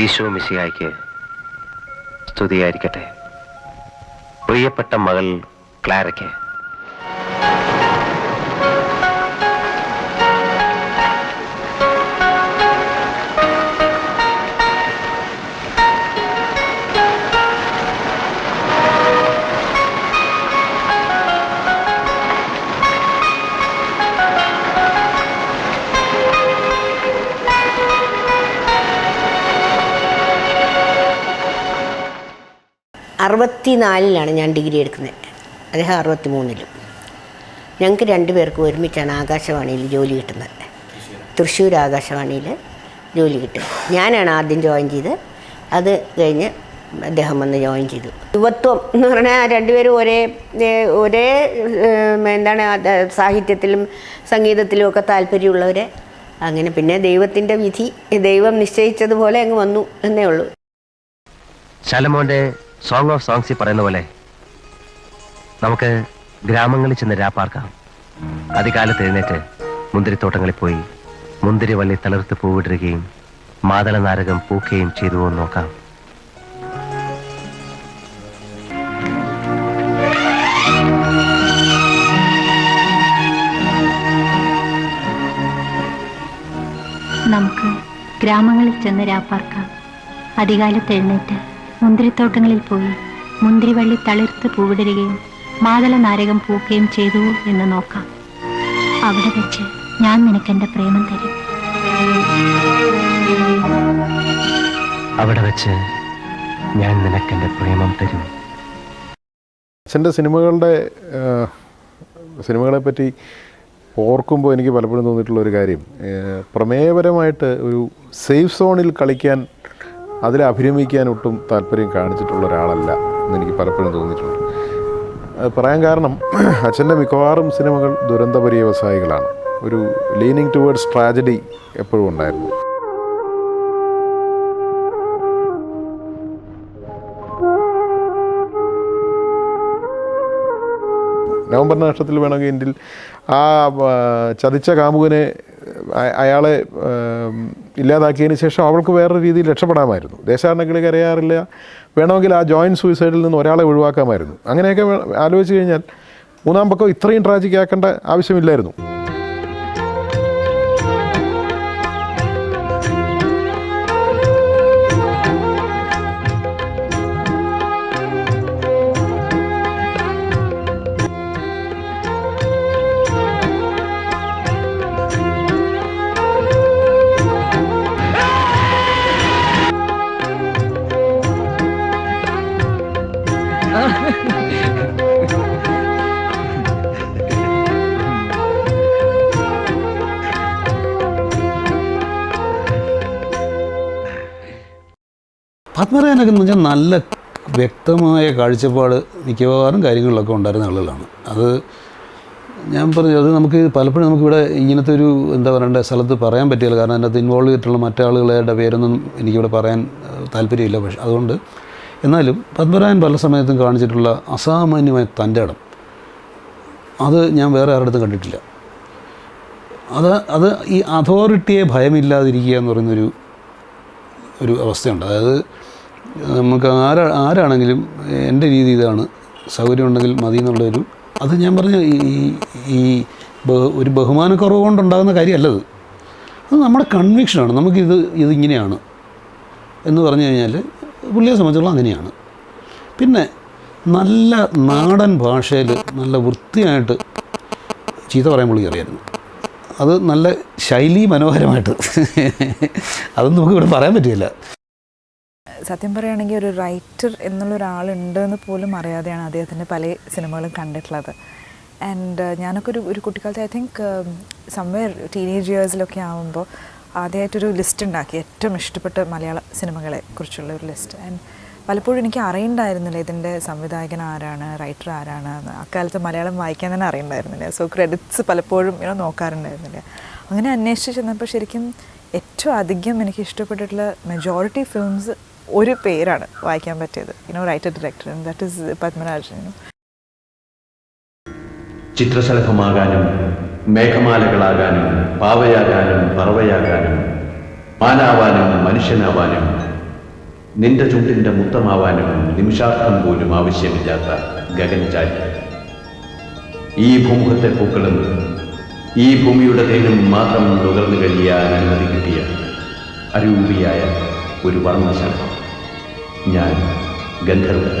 ഈശോ മിസിയായിക്ക് സ്തുതിയായിരിക്കട്ടെ. പ്രിയപ്പെട്ട മകൾ ക്ലാരയ്ക്ക് അറുപത്തിനാലിലാണ് ഞാൻ ഡിഗ്രി എടുക്കുന്നത്. അദ്ദേഹം അറുപത്തി മൂന്നിലും ഞങ്ങൾക്ക് രണ്ടുപേർക്കും ഒരുമിച്ചാണ് ആകാശവാണിയിൽ ജോലി കിട്ടുന്നത്. തൃശ്ശൂർ ആകാശവാണിയിൽ ജോലി കിട്ടും. ഞാനാണ് ആദ്യം ജോയിൻ ചെയ്ത് അത് കഴിഞ്ഞ് അദ്ദേഹം വന്ന് ജോയിൻ ചെയ്തു. യുവത്വം എന്ന് പറഞ്ഞാൽ രണ്ടുപേരും ഒരേ ഒരേ എന്താണ് സാഹിത്യത്തിലും സംഗീതത്തിലും ഒക്കെ താല്പര്യമുള്ളവരെ. അങ്ങനെ പിന്നെ ദൈവത്തിന്റെ വിധി ദൈവം നിശ്ചയിച്ചതുപോലെ അങ്ങ് വന്നു എന്നേ ഉള്ളൂ. ശലമോന്റെ സോങ് ഓഫ് സോങ്സിൽ പറയുന്ന പോലെ നമുക്ക് ഗ്രാമങ്ങളിൽ ചെന്ന് രാപ്പാർക്കാം അധികാലത്ത് എഴുന്നേറ്റ് മുന്തിരിത്തോട്ടങ്ങളിൽ പോയി മുന്തിരിവള്ളി തളിർത്ത് പൂവിടുകയും മാതളനാരകം പൂക്കുകയും ചെയ്തുവോ നോക്കാം. നമുക്ക് ഗ്രാമങ്ങളിൽ ചെന്ന് രാപ്പാർക്കാം അധികാലത്ത് എഴുന്നേറ്റ് മുന്തിരിത്തോട്ടങ്ങളിൽ പോയി മുന്തിരിവള്ളി തളിർത്ത് പൂവിടരുകയും മാതള നാരകം പൂക്കുകയും ചെയ്തു എന്ന് നോക്കാം. അവിടെ വെച്ച് ഞാൻ നിനക്കെന്റെ പ്രേമം തരും. അവിടെ വെച്ച് ഞാൻ നിനക്കെന്റെ പ്രേമം തരും. അച്ഛന്റെ സിനിമകളുടെ സിനിമകളെ പറ്റി ഓർക്കുമ്പോൾ എനിക്ക് പലപ്പോഴും തോന്നിയിട്ടുള്ള ഒരു കാര്യം പ്രമേയപരമായിട്ട് ഒരു സേഫ് സോണിൽ കളിക്കാൻ അതിൽ അഭിരമിക്കാൻ ഒട്ടും താല്പര്യം കാണിച്ചിട്ടുള്ള ഒരാളല്ല എന്നെനിക്ക് പലപ്പോഴും തോന്നിയിട്ടുണ്ട്. പറയാൻ കാരണം അച്ഛന്റെ മിക്കവാറും സിനിമകൾ ദുരന്ത പര്യവസായികളാണ്. ഒരു ലീനിങ് ടുവേർഡ്സ് ട്രാജഡി എപ്പോഴും ഉണ്ടായിരുന്നു. നവംബർ നക്ഷത്രത്തിൽ വേണമെങ്കിൽ ഇന്ത്യയിൽ ആ ചതിച്ച കാമുകനെ അയാളെ ഇല്ലാതാക്കിയതിന് ശേഷം അവൾക്ക് വേറൊരു രീതിയിൽ രക്ഷപ്പെടാമായിരുന്നു. ദേശാടനക്കിളി കരയാറില്ല. വേണമെങ്കിൽ ആ ജോയിന്റ് സൂയിസൈഡിൽ നിന്ന് ഒരാളെ ഒഴിവാക്കാമായിരുന്നു. അങ്ങനെയൊക്കെ ആലോചിച്ച് കഴിഞ്ഞാൽ മൂന്നാം പക്കം ഇത്രയും ട്രാജിക് ആക്കേണ്ട ആവശ്യമില്ലായിരുന്നു. പത്മരാജനൊക്കെ എന്ന് വെച്ചാൽ നല്ല വ്യക്തമായ കാഴ്ചപ്പാട് മിക്കവാറും കാര്യങ്ങളിലൊക്കെ ഉണ്ടായിരുന്ന ആളുകളാണ്. അത് ഞാൻ പറഞ്ഞു അത് നമുക്ക് പലപ്പോഴും നമുക്കിവിടെ ഇങ്ങനത്തെ ഒരു എന്താ പറയേണ്ട സ്ഥലത്ത് പറയാൻ പറ്റില്ല. കാരണം അതിനകത്ത് ഇൻവോൾവ് ചെയ്തിട്ടുള്ള മറ്റാളുകളുടെ പേരൊന്നും എനിക്കിവിടെ പറയാൻ താല്പര്യമില്ല. പക്ഷെ അതുകൊണ്ട് എന്നാലും പത്മരായൻ പല സമയത്തും കാണിച്ചിട്ടുള്ള അസാമാന്യമായ തന്റെ ഇടം അത് ഞാൻ വേറെ ആരുടെ കണ്ടിട്ടില്ല. അത് അത് ഈ അതോറിറ്റിയെ ഭയമില്ലാതിരിക്കുക എന്ന് പറയുന്നൊരു ഒരു അവസ്ഥയുണ്ട്. അതായത് നമുക്ക് ആരാ ആരാണെങ്കിലും എന്റെ രീതി ഇതാണ് സൗകര്യം ഉണ്ടെങ്കിൽ മതി എന്നുള്ളൊരു അത് ഞാൻ പറഞ്ഞ ഈ ഈ ഒരു ബഹുമാനക്കുറവ് കൊണ്ടുണ്ടാകുന്ന കാര്യമല്ലത്. അത് നമ്മുടെ കൺവിക്ഷനാണ് നമുക്കിത് ഇതിങ്ങനെയാണ് എന്ന് പറഞ്ഞു കഴിഞ്ഞാൽ പുള്ളിയെ സംബന്ധിച്ചുള്ള അങ്ങനെയാണ്. പിന്നെ നല്ല നാടൻ ഭാഷയിൽ നല്ല വൃത്തിയായിട്ട് ചീത്ത പറയാൻ പുള്ളി അറിയായിരുന്നു. അത് നല്ല ശൈലി മനോഹരമായിട്ട്. അതൊന്നും നമുക്ക് ഇവിടെ പറയാൻ പറ്റില്ല. സത്യം പറയുകയാണെങ്കിൽ ഒരു റൈറ്റർ എന്നുള്ള ഒരാളുണ്ട് എന്ന് പോലും അറിയാതെയാണ് അദ്ദേഹത്തിന്റെ പല സിനിമകളും കണ്ടിട്ടുള്ളത്. ആൻഡ് ഞാനൊക്കെ ഒരു ഒരു കുട്ടിക്കാലത്ത് ഐ തിങ്ക് സംവെയർ ടീനേജ് ഇയേഴ്സിലൊക്കെ ആകുമ്പോൾ ആദ്യമായിട്ടൊരു ലിസ്റ്റ് ഉണ്ടാക്കി. ഏറ്റവും ഇഷ്ടപ്പെട്ട മലയാള സിനിമകളെ കുറിച്ചുള്ള ഒരു ലിസ്റ്റ് ആൻഡ് പലപ്പോഴും എനിക്ക് അറിയണ്ടായിരുന്നില്ല ഇതിന്റെ സംവിധായകൻ ആരാണ് റൈറ്റർ ആരാണ്. അക്കാലത്ത് മലയാളം വായിക്കാൻ തന്നെ അറിയണ്ടായിരുന്നില്ല. സോ ക്രെഡിറ്റ്സ് പലപ്പോഴും ഇങ്ങനെ നോക്കാറുണ്ടായിരുന്നില്ല. അങ്ങനെ അന്വേഷിച്ച് ചെന്നപ്പോൾ ശരിക്കും ഏറ്റവും അധികം എനിക്ക് ഇഷ്ടപ്പെട്ടിട്ടുള്ള മെജോറിറ്റി ഫിലിംസ് ഒരു പേരാണ് വായിക്കാൻ പറ്റിയത്. You know writer director that is Padmarajan ചിത്രശലഭമാകാനും മേഘമാലകളാകാനും പാവയാകാനും പറവയാകാനും മാനാവാനും മനുഷ്യനാവാനും നിന്റെ ചുണ്ടിന്റെ മുത്തമാവാനും നിമിഷാർത്ഥം പോലും ആവശ്യമില്ലാത്ത ഗഗൻചാരി ഈ ഭൂമുഖത്തെ പൂക്കളും ഈ ഭൂമിയുടെ തേനും മാത്രം നുകർന്നു കഴിയാൻ അനുമതി കിട്ടിയ അരൂപിയായ ഒരു വർണശാല ഞാൻ ഗന്ധർവൻ.